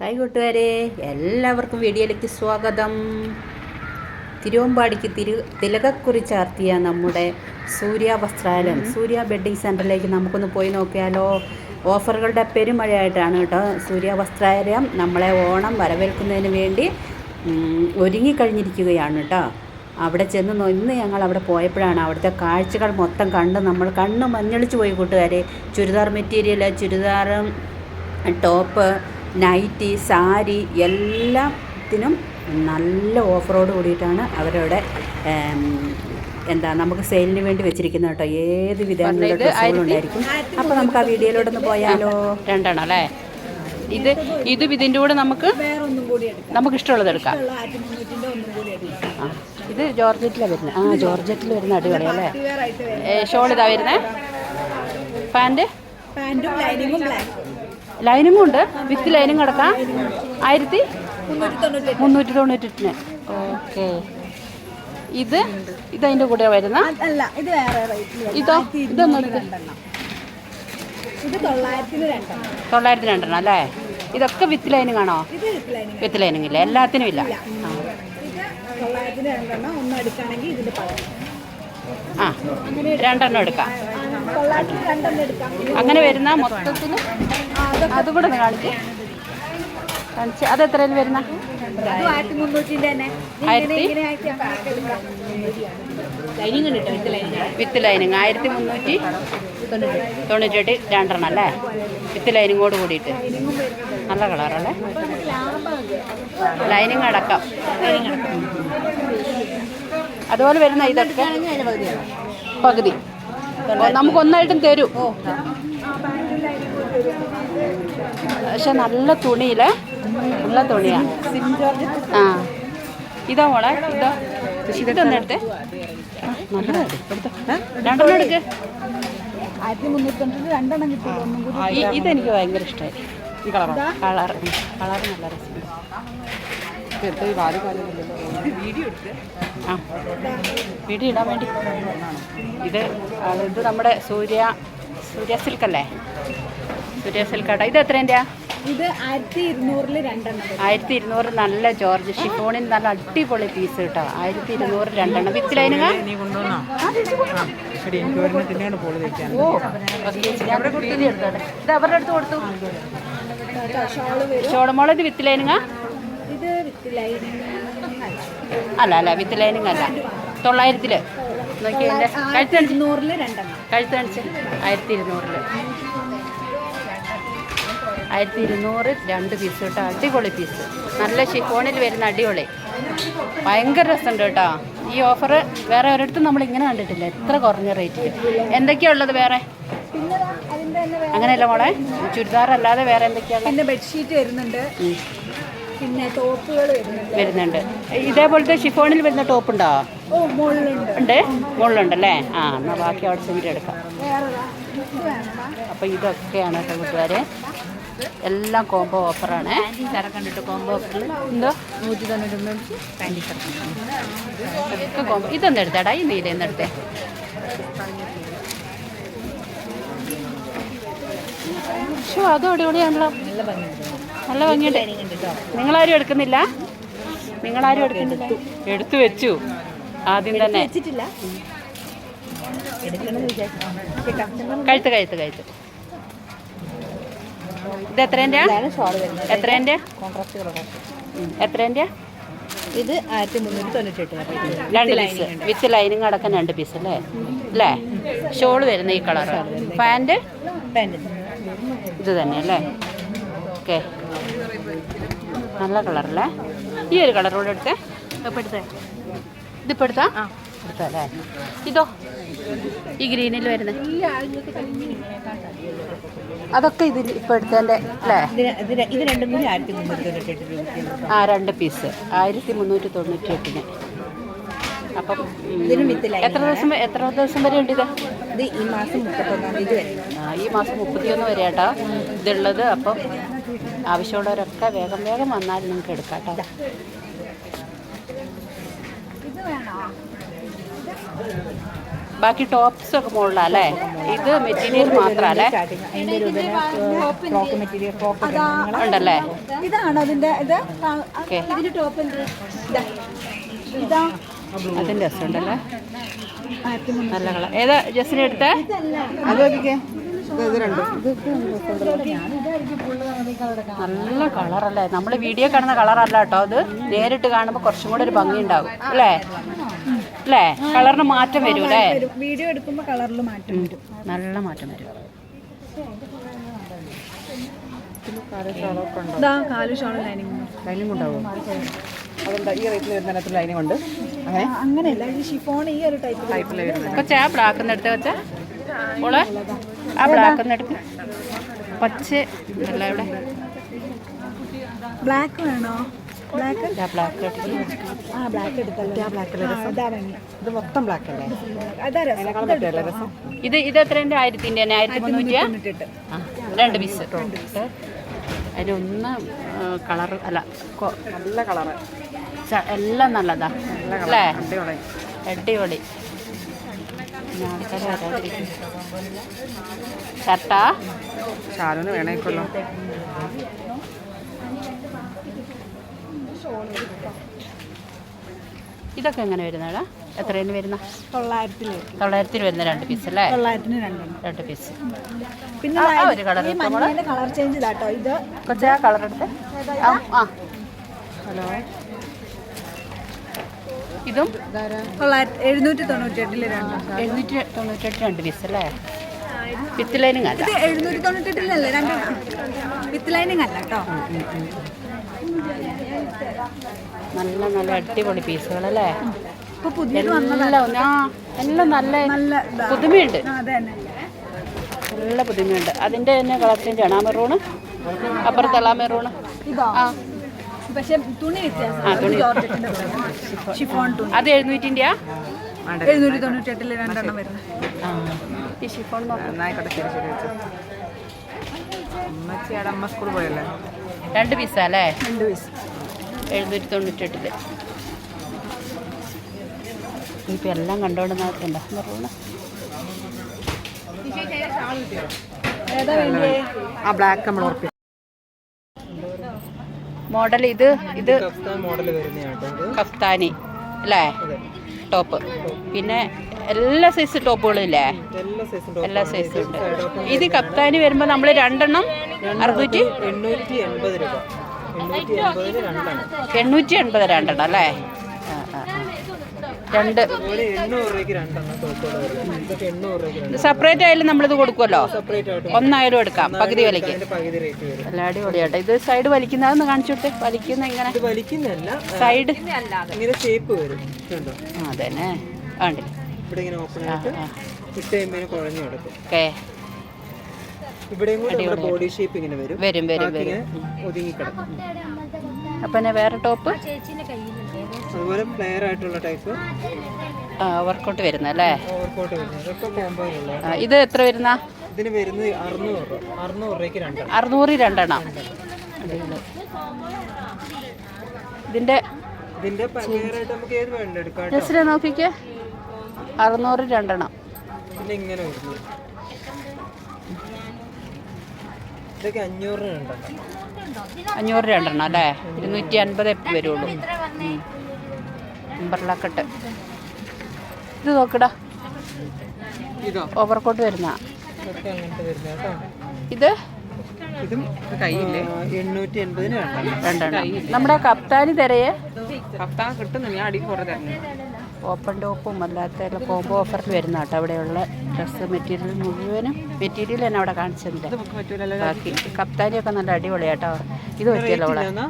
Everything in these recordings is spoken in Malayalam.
ഹായ് കൂട്ടുകാരെ എല്ലാവർക്കും വീഡിയോയിലേക്ക് സ്വാഗതം. തിരുവമ്പാടിക്ക് തിരു തിലകക്കുറി ചാർത്തിയ നമ്മുടെ സൂര്യ വസ്ത്രാലയം. സൂര്യ ബെഡിങ് സെന്ററിലേക്ക് നമുക്കൊന്ന് പോയി നോക്കിയാലോ? ഓഫറുകളുടെ പെരുമഴയായിട്ടാണ് കേട്ടോ സൂര്യ വസ്ത്രാലയം. നമ്മളെ ഓണം വരവേൽക്കുന്നതിന് വേണ്ടി ഒരുങ്ങിക്കഴിഞ്ഞിരിക്കുകയാണ് കേട്ടോ. അവിടെ ചെന്ന് ഇന്ന് ഞങ്ങൾ അവിടെ പോയപ്പോഴാണ് അവിടുത്തെ കാഴ്ചകൾ മൊത്തം കണ്ട് നമ്മൾ കണ്ണ് മഞ്ഞളിച്ച് പോയി കൂട്ടുകാരെ. ചുരിദാർ മെറ്റീരിയൽ ചുരിദാറും ടോപ്പ് നൈറ്റി സാരി എല്ലാത്തിനും നല്ല ഓഫറോട് കൂടിയിട്ടാണ് അവരവിടെ എന്താ നമുക്ക് സെയിലിന് വേണ്ടി വെച്ചിരിക്കുന്നത് കേട്ടോ. ഏത് വിധങ്ങളുടെ ഡ്രസ്സുകളും ഉണ്ടായിരിക്കും. അപ്പോൾ നമുക്ക് ആ വീഡിയോയിലൂടെ ഒന്ന് പോയാലോ? രണ്ടെണ്ണം അല്ലേ? ഇത് ഇത് ഇതിന്റെ കൂടെ നമുക്ക് വേറൊന്നും കൂടി എടുക്കാം. നമുക്ക് ഇഷ്ടമുള്ളത് എടുക്കാം. ഇത് ജോർജറ്റിലാണ് വരുന്നത്. ആ ജോർജറ്റിൽ വരുന്ന അടിപൊളി അല്ലേ? ഷോൾ ഇതാ വരുന്നത്. പാന്റ്? പാന്റും ലൈനിങ്ങും ബ്ലാക്ക് ലൈനിങ്ങും ഉണ്ട്. വിത്ത് ലൈനിങ് അടക്കാം ആയിരത്തി മുന്നൂറ്റി തൊണ്ണൂറ്റി മുന്നൂറ്റി തൊണ്ണൂറ്റെട്ടിന്. ഓക്കെ. ഇത് ഇതതിന്റെ കൂടെ വരുന്ന? ഇത് ഇതൊന്നും തൊള്ളായിരത്തി രണ്ടെണ്ണം. അല്ലേ? ഇതൊക്കെ വിത്ത് ലൈനിങ് ആണോ? With lining. വിത്ത് ലൈനിങ് ഇല്ല. എല്ലാത്തിനും ഇല്ല. ആ ആ രണ്ടെണ്ണം എടുക്കാം. അങ്ങനെ വരുന്ന മൊത്തത്തിൽ അതും കൂടെ ഒന്ന് കാണിച്ച് കാണിച്ച്. അത് എത്രയിൽ വരുന്ന? With lining. ആയിരത്തി മുന്നൂറ്റി തൊണ്ണൂറ്റെട്ട് രണ്ടെണ്ണം അല്ലേ? വിത്ത് ലൈനിങ്ങോട് കൂടിയിട്ട്. നല്ല കളറല്ലേ? ലൈനിങ് അടക്കം. അതുപോലെ വരുന്ന ഇതൊക്കെ പകുതി. നമുക്കൊന്നായിട്ടും തരൂ. പക്ഷെ നല്ല തുണിയിൽ നല്ല തുണിയാണ് ആ. ഇതാ മോളെ ഇതാ. ഇതൊന്ന് എടുത്തേ. രണ്ടെണ്ണം എടുക്ക്. ഇതെനിക്ക് ഭയങ്കര ഇഷ്ടമായി കളർ കളർ കളർ നല്ല ആ. വീഡിയോ ഇടാൻ വേണ്ടി ഇത് ഇത് നമ്മുടെ സൂര്യ സൂര്യ സിൽക്കല്ലേ സൂര്യ സിൽക്കാട്ടോ ഇത് എത്രേന്റെയാ? ഇത് ആയിരത്തി ഇരുന്നൂറിൽ രണ്ടെണ്ണം. ആയിരത്തി ഇരുന്നൂറ് നല്ല ജോർജ് ഷിഫോണിൽ നല്ല അടിപൊളി പീസ് കേട്ടോ. ആയിരത്തി ഇരുന്നൂറ് രണ്ടെണ്ണം. വിത്ത് ലൈനുക ഓ ഇത് അവരുടെ അടുത്ത് കൊടുത്തു. ഷോൾ ഇത് വിത്ത് ലൈനുക അല്ല അല്ല വിത്ത് ലൈനിങ് അല്ല. തൊള്ളായിരത്തിൽ. നോക്കി എന്റെ കഴുത്തണിച്ച് ഇരുന്നൂറിൽ രണ്ടെണ്ണം. ആയിരത്തി ആയിരത്തി ഇരുന്നൂറ് രണ്ട് പീസ് കേട്ടോ. അടിപൊളി പീസ്. നല്ല ഷിഫോണിൽ വരുന്ന അടിപൊളി. ഭയങ്കര രസമുണ്ട് കേട്ടോ. ഈ ഓഫർ വേറെ ഒരിടത്തും നമ്മൾ ഇങ്ങനെ കണ്ടിട്ടില്ല. എത്ര കുറഞ്ഞ റേറ്റിൽ എന്തൊക്കെയാ ഉള്ളത് വേറെ? അങ്ങനെയല്ല മോളെ. ചുരിദാർ അല്ലാതെ വേറെ എന്തൊക്കെയാണ് ബെഡ്ഷീറ്റ് വരുന്നുണ്ട്. പിന്നെ ടോപ്പുകൾ വരുന്നുണ്ട്. ഇതേപോലത്തെ ഷിഫോണിൽ വരുന്ന ടോപ്പ് ഉണ്ടോ ഉണ്ട്? മുകളിലുണ്ടല്ലേ? ആ എന്നാൽ ബാക്കി അവിടെ ചെന്നിട്ട് എടുക്കാം. അപ്പോൾ ഇതൊക്കെയാണ് കേട്ടോ കൂട്ടുകാരെ. എല്ലാം കോംബോ ഓഫറാണ് കണ്ടിട്ട് കോംബോ ഓഫറിൽ എന്തോ? നൂറ്റി തൊണ്ണൂറ്റി ഒക്കെ കോംബോ ഇതൊന്നും എടുത്തേടാ ഈ നീലയെന്ന് എടുത്തേ. ഷോ അതും അടിപൊളിയാണല്ലോ. നല്ല ഭംഗിയുണ്ട്. നിങ്ങളാരും എടുക്കുന്നില്ല? നിങ്ങളാരും എടുക്കുന്നില്ല? എടുത്തു വെച്ചു. ആദ്യം തന്നെ. വെച്ചിട്ടില്ല. കഴുത്ത് കഴുത്ത് കഴുത്ത്. ഇത് എത്രേന്റെ എത്രേന്റെ എത്രേന്റെ ഇത് ആയിരത്തി മുന്നൂറ്റി തൊണ്ണൂറ്റി രണ്ട് പീസ് വിത്ത് ലൈനിങ് അടക്കം രണ്ട് പീസ് അല്ലേ? അല്ലേ ഷോൾ വരുന്ന ഈ കളർ പാന്റ് പാന്റ് ഇത് തന്നെ അല്ലേ? ഓക്കെ. നല്ല കളറല്ലേ? ഈ ഒരു കളർ കൂടെ എടുത്തേ. ഇതിപ്പോൾ എടുത്താ. എടുത്തല്ലേ? ഇതോ. ഈ ഗ്രീനിൽ വരുന്നത് അതൊക്കെ ഇതിൽ ഇപ്പോൾ എടുത്തതിന്റെ അല്ലേ? ഇത് രണ്ടും കൂടി ആയിരത്തി മുന്നൂറ്റി തൊണ്ണൂറ്റി എട്ട് രൂപ ആ രണ്ട് പീസ്. ആയിരത്തി മുന്നൂറ്റി തൊണ്ണൂറ്റി എട്ടിന്. അപ്പം എത്ര ദിവസം എത്ര ദിവസം വരെ ഉണ്ട് ഇത്? ഇത് ഈ മാസം മുപ്പത്തൊന്നാം തീയതി വരെ. ഈ മാസം മുപ്പത്തിയൊന്ന് വരെ കേട്ടോ ഇതുള്ളത് അപ്പം ആവശ്യമുള്ളവരൊക്കെ വേഗം വേഗം വന്നാൽ നിങ്ങൾക്ക് എടുക്കാം കേട്ടോ. ഇത് വേണോ? ബാക്കി ടോപ്സ് ഒക്കെ മുകളിലല്ലേ ഇത് മെറ്റീരിയൽ മാത്രല്ലേ അതിന്റെ രൂപ മെറ്റീരിയൽ ഫ്രോക്ക് ഉണ്ടല്ലേ? ഇതാണ് അതിന്റെ ഇത്? ഇതിന്റെ ടോപ്പ് എന്ത് ഇതാ. അതിന്റെ രസമുണ്ടല്ലേ? നല്ല കളർ. ഏതാ ജസ്റ്റിന് എടുത്തേ? അത് നോക്കിക്കേ. നല്ല കളറല്ലേ? നമ്മൾ വീഡിയോ കാണുന്ന കളറല്ല കേട്ടോ അത്. നേരിട്ട് കാണുമ്പോൾ കുറച്ചും കൂടെ ഒരു ഭംഗി ഉണ്ടാവും അല്ലേ? അല്ലേ? കളറിന് മാറ്റം വരും അല്ലേ? വീഡിയോ എടുക്കുമ്പോൾ കളറിൽ മാറ്റം വരും. നല്ല മാറ്റം വരും. ലൈനിങ്. ഉണ്ടാവും ഈ റേറ്റിൽ വരുന്ന തരത്തിൽ ലൈനിങ് ഉണ്ട്. അങ്ങനെ? അങ്ങനെയല്ല. ഇത് ഷിഫോൺ ഈ ഒരു ടൈപ്പ് ടൈപ്പിൽ വരുന്നത്. കൊച്ചാ ബ്ലാക്ക് എടുത്ത് വെച്ചാ? മോളെ? ആ ബ്ലാക്ക് ഒന്ന് പച്ച അല്ല ഇവിടെ. ബ്ലാക്ക് വേണോ? ബ്ലാക്ക് ബ്ലാക്ക് ആ ബ്ലാക്ക് ബ്ലാക്ക് ഇതാ മൊത്തം ബ്ലാക്ക് അല്ലേ? അതാ രസം. ഇത് ഇത് എത്രേന്റെ ആയിരത്തിന്റെ തന്നെ ആയിരത്തി മുന്നൂറ്റിയാ ഇട്ടിട്ട് രണ്ട് പീസ് അതിലൊന്ന് കളർ അല്ല നല്ല കളർ എല്ലാം നല്ലതാ. അല്ലേ? അടിപൊളി അടിപൊളി പിന്നെ ആൾക്കാര് വരാതിരിക്കും. ഷർട്ടാ? ഷാലൂന് വേണേക്കല്ലോ ഇതൊക്കെ എങ്ങനെ വരുന്നടാ? എത്രയാണ് വരുന്ന? തൊള്ളായിരത്തിൽ വരുന്ന രണ്ട് പീസ് അല്ലേ? തൊള്ളായിരത്തിന് രണ്ട് പീസ് പിന്നെ ഒരു കളർ കളർ ചേഞ്ച് ഇതാട്ടോ. ഇത് കൊച്ചാ കളർ എടുത്ത്. ആ ഹലോ ഇതും എഴുന്നൂറ്റി തൊണ്ണൂറ്റി എട്ടിൽ രണ്ടെണ്ണം എഴുന്നൂറ്റി തൊണ്ണൂറ്റെട്ട് രണ്ട് പീസ് അല്ലേ വിത്ത് ലൈനിങ് അല്ല. ഇത് എഴുന്നൂറ്റി തൊണ്ണൂറ്റി എട്ടിലല്ലേ രണ്ടെണ്ണം വിത്ത് ലൈനിങ് അല്ല കേട്ടോ. നല്ല നല്ല അടിപൊളി പീസുകളല്ലേ? എല്ലാം ആ എല്ലാം നല്ല പുതുമയുണ്ട്. നല്ല പുതുമയുണ്ട്. അതിന്റെ തന്നെ കളക്ഷൻ ചേഞ്ച് അപ്പുറത്തെ ആ മെറൂണ് അപ്പുറത്തുള്ള ആ മെറൂണ് ആ. പക്ഷെ തുണി ആ, വ്യത്യാസം തുണി. ഷിഫോൺ തുണി. അത് എഴുന്നൂറ്റിന്റെയാ എഴുന്നൂറ്റി തൊണ്ണൂറ്റി എട്ടിൽ രണ്ടെണ്ണം വരുന്നത്. ആ ഈ ഷിഫോൺ നോക്കാം. എന്നായിക്കോട്ടെ ശരി ശരി വെച്ചു അമ്മച്ചിയുടെ അമ്മ സ്കൂൾ പോയല്ലേ? രണ്ട് പീസാ. അല്ലേ രണ്ട് പീസ് എഴുന്നൂറ്റി തൊണ്ണൂറ്റെട്ടിൽ ഇപ്പം എല്ലാം ഏതാ വേണ്ടിയേ ആ ബ്ലാക്ക് നമ്മൾ ഉറപ്പിച്ചു. മോഡൽ ഇത് ഇത് കഫ്താനി അല്ലേ? ടോപ്പ്. പിന്നെ എല്ലാ സൈസ് ടോപ്പുകളും ഇല്ലേ? എല്ലാ സൈസും ഉണ്ട്. ഇത് കപ്താനി വരുമ്പോൾ നമ്മൾ രണ്ടെണ്ണം അറുന്നൂറ്റി എണ്ണൂറ്റി എൺപത് രൂപ. എണ്ണൂറ്റി എൺപത് രണ്ടെണ്ണം അല്ലേ? രണ്ടെണ്ണം സെപ്പറേറ്റ് ആയാലും നമ്മളിത് കൊടുക്കുമല്ലോ സെപ്പറേറ്റ് ആയിട്ട് ഒന്നായാലും എടുക്കാം. പകുതി വിലയ്ക്ക്. നല്ല അടിപൊളിയാട്ടെ ഇത് സൈഡ് വലിക്കുന്നതെന്ന് കാണിച്ചോട്ടെ വലിക്കുന്ന എങ്ങനെ? സൈഡ് ഇങ്ങനെ ഷേപ്പ് വരും. കണ്ടോ? ആ അതന്നെ. വേണ്ടി ഇവിടെ ഇങ്ങനെ ഓപ്പൺ ആയിട്ട് ആ. ഇട്ട് കഴിയുമ്പോൾ കുഴഞ്ഞു കിടക്കും. ഓക്കെ. ഇവിടെയും കൂടെ നമ്മുടെ ബോഡി ഷേപ്പ് ഇങ്ങനെ വരും. വരും വരും അപ്പൊ വരും വേറെ ടോപ്പ് അതുപോലെ പ്ലെയർ ആയിട്ടുള്ള ടൈപ്പ് വർക്കൗട്ട് വരുന്നല്ലേ വർക്കൗട്ട് വരുന്നത്. ഇതൊക്കെ കോമ്പോയിലുള്ള ഇത് എത്ര വരുന്ന? ഇതിന് വരുന്നത് അറുന്നൂറ് അറുന്നൂറ് രൂപയ്ക്ക് രണ്ടെണ്ണം. അറുന്നൂറ് രണ്ടെണ്ണം. ഇതിന്റെ ഇതിന്റെ ഇതിന്റെ പ്ലെയർ ആയിട്ട് നമുക്ക് ഏത് വേണ്ട എടുക്കാം കേട്ടോ. ജസ്റ്റിനെ നോക്കിക്കേ. അറുന്നൂറ് രണ്ടെണ്ണം. പിന്നെ ഇങ്ങനെ വരുന്നു ഇതൊക്കെ അഞ്ഞൂറിന് രണ്ടെണ്ണം. അഞ്ഞൂറ് രണ്ടെണ്ണം അല്ലേ? ഇരുന്നൂറ്റി അൻപത് വരുള്ളൂ അമ്പർലാക്കട്ട്. ഇത് നോക്കടാ. ഓവർകോട്ട് വരുന്ന ഇത്? നമ്മുടെ കപ്താനി തിരയെ ഓപ്പൺ ടോപ്പും അല്ലാത്ത കോംബോ ഓഫറിൽ വരുന്ന കേട്ടോ. അവിടെയുള്ള ഡ്രസ്സ് മെറ്റീരിയൽ മുഴുവനും മെറ്റീരിയൽ തന്നെ അവിടെ കാണിച്ചിട്ടുണ്ട്. ബാക്കി കപ്താനിയൊക്കെ നല്ല അടിപൊളിയാട്ടോ ഇത് പറ്റിയല്ലോ ഇല്ലെന്നാ?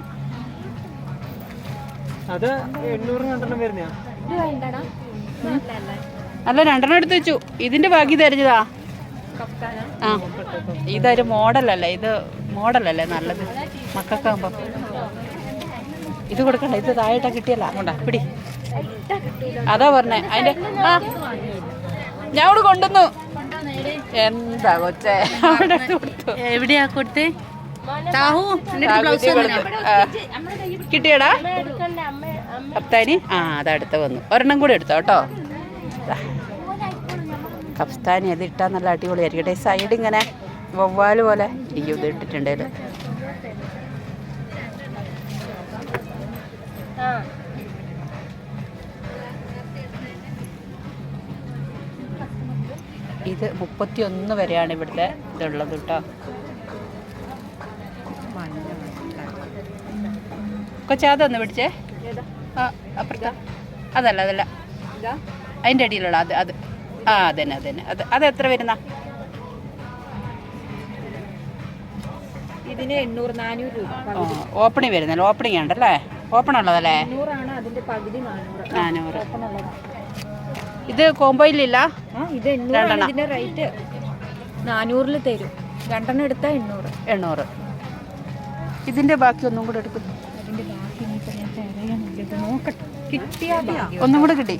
അത് എണ്ണൂറിന് രണ്ടെണ്ണം വരുന്നയാ. അല്ല രണ്ടെണ്ണം എടുത്ത് വെച്ചു. ഇതിന്റെ ബാക്കി തരഞ്ഞതാ. ആ. ഇതൊരു മോഡലല്ലേ? ഇത് മോഡലല്ലേ നല്ലത്? മക്കൾക്കാകുമ്പോ ഇത് കൊടുക്കണ്ട. ഇത് താഴെട്ടാ കിട്ടിയല്ല. കൊണ്ടാ പിടി. അതാ പറഞ്ഞേ. അതിന്റെ ആ. ഞാൻ അവിടെ കൊണ്ടുവന്നു. എന്താ കൊച്ചേ? അവിടെ കൊടുത്തു. എവിടെയാ കൊടുത്തേ? താഹു. കിട്ടിയടാ? കഫ്താനി ആ അതടുത്ത് വന്നു. ഒരെണ്ണം കൂടി എടുത്തോ കേട്ടോ. കഫ്താനി അത് ഇട്ടാൽ നല്ല അടിപൊളിയായിരിക്കട്ടെ സൈഡ് ഇങ്ങനെ വവ്വാൽ പോലെ ഇരിക്കും. ഇത് ഇട്ടിട്ടുണ്ടേൽ ഇത് മുപ്പത്തി ഒന്ന് വരെയാണ് ഇവിടുത്തെ ഇതുള്ളത് കേട്ടോ. കൊച്ചാതൊന്ന് പിടിച്ചേ. ആ അപ്പുറത്ത. അതല്ല അതല്ല. അതിന്റെ അടിയിലുള്ള അത് അത്. ആ അതന്നെ അതന്നെ. അത് അത് എത്ര വരുന്ന? ഇതിന് എണ്ണൂറ് നാനൂറ് രൂപ ഓപ്പണിങ് വരുന്നല്ലോ? ഓപ്പണിങ് ഉണ്ടല്ലേ? ഓപ്പൺ ഉള്ളതല്ലേ? നാനൂറ്. ഇത് കോമ്പോയിലില്ല ഇത്. ഇതിന്റെ റേറ്റ് നാനൂറിൽ തരും. രണ്ടെണ്ണം എടുത്താൽ എണ്ണൂറ്. എണ്ണൂറ്. ഇതിന്റെ ബാക്കി ഒന്നും കൂടെ എടുക്കും. ഒന്നും കൂടെ കിട്ടി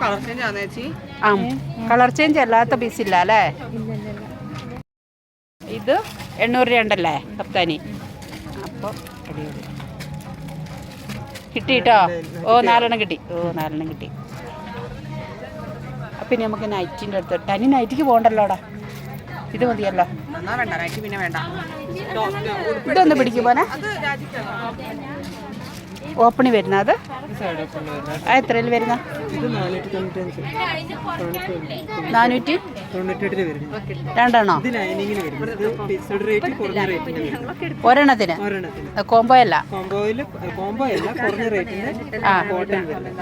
കളർ ചേഞ്ച് ആണെന്ന് ചേച്ചി ആ കളർ ചേഞ്ച് അല്ലാത്ത പീസ് ഇല്ല അല്ലേ? ഇത് എണ്ണൂറ് രണ്ടല്ലേ കപ്താനി? അപ്പോൾ അടിപൊളി. കിട്ടി കേട്ടോ ഓ നാലെണ്ണം കിട്ടി. ഓ നാലെണ്ണം കിട്ടി. പിന്നെ നമുക്ക് നൈറ്റിന്റെ അടുത്ത് തനി നൈറ്റിക്ക് പോകണ്ടല്ലോടാ ഇത് മതിയല്ലോ. ഇതൊന്ന് പിടിക്കും പോനെ. അത് രാജിക്കാണ് ഓപ്പണി വരുന്നത്? എത്രയിൽ വരുന്ന? ഇത് നാനൂറ്റി രണ്ടെണ്ണോ ഒരെണ്ണത്തിന്? ഒരെണ്ണത്തിന്. കോംബോ അല്ല? കോംബോയിൽ കോംബോ അല്ല കുറഞ്ഞ റേറ്റിന് ആ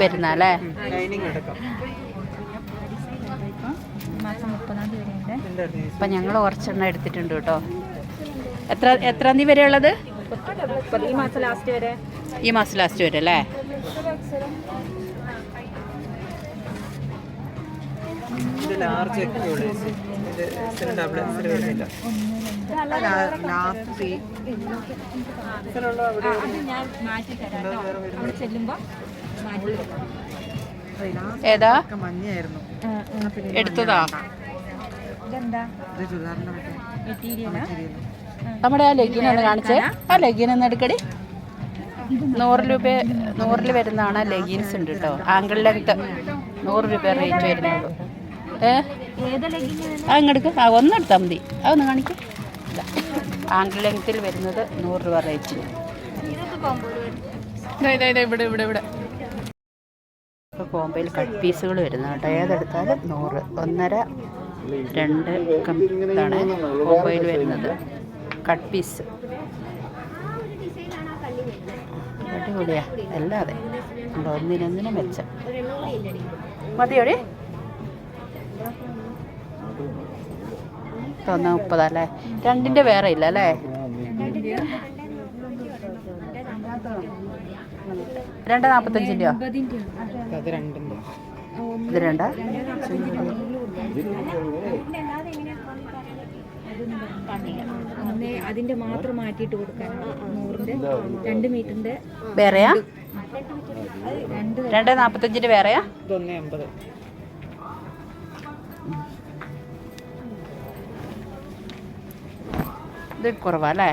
വരുന്ന അല്ലേ അപ്പം ഞങ്ങൾ കുറച്ചെണ്ണം എടുത്തിട്ടുണ്ട് കേട്ടോ. എത്ര എത്രാം തീയതി വരെ ഉള്ളത്? ഈ മാസം ലാസ്റ്റ് വരെ. ഈ മാസം ലാസ്റ്റ് വരും അല്ലേ? ലാർജ് ഒക്കെ ഉള്ളു. ചേച്ചി ഇത് എക്സൽ ഡബിൾ എക്സൽ വരുന്നില്ല. ലാസ്റ്റ് അവിടെ അത് ഞാൻ മാറ്റി തരാം കേട്ടോ. ചെല്ലുമ്പോൾ മാറ്റി തരാം. ഏതാ? മഞ്ഞായിരുന്നു എടുത്തതാ? നമ്മുടെ ആ ലെഗിൻ ഒന്ന് കാണിച്ചേ. ആ ലെഗിൻ ഒന്ന് എടുക്കടി. നൂറ് രൂപ നൂറിൽ വരുന്നതാണ് ലെഗിൻസ് ഉണ്ട് കേട്ടോ ആങ്കിൾ ലെങ്ത് നൂറ് രൂപ റേറ്റ് വരുന്നുള്ളൂ. ഏ? ലെഗിങ് ആ ഒന്നെടുത്താൽ ആ ഒന്ന് എടുത്താൽ മതി. അതൊന്ന് കാണിക്കും. ആങ്കിൾ ലെങ്ത്തിൽ വരുന്നത് നൂറ് രൂപ റേറ്റിന് ഇവിടെ ഇവിടെ ഇവിടെ. കോമ്പയിൽ കട്ട് പീസുകൾ വരുന്നത് കേട്ടോ ഏതെടുത്താലും നൂറ് ഒന്നര രണ്ട് ഇതാണ് കോമ്പയിൽ വരുന്നത്. കട്ട് പീസ് അടിപൊളിയാ. അല്ലാതെ ഒന്നിനൊന്നിനും മെച്ചം. മതിയോടി? ഒന്ന് മുപ്പതല്ലേ? രണ്ടിന്റെ വേറെ ഇല്ല അല്ലേ? രണ്ട് നാൽപ്പത്തഞ്ചിന്റെയോ രണ്ടിന്റെ ഇത് രണ്ടാ? അതിന്റെ മാത്രം മാറ്റിയിട്ട് കൊടുക്കാനാണ് നൂറിന്റെ രണ്ട് മീറ്ററിന്റെ വേറെയാ? രണ്ട് നാപ്പത്തഞ്ചിന്റെ വേറെയാ? ഇത് കുറവാ അല്ലേ?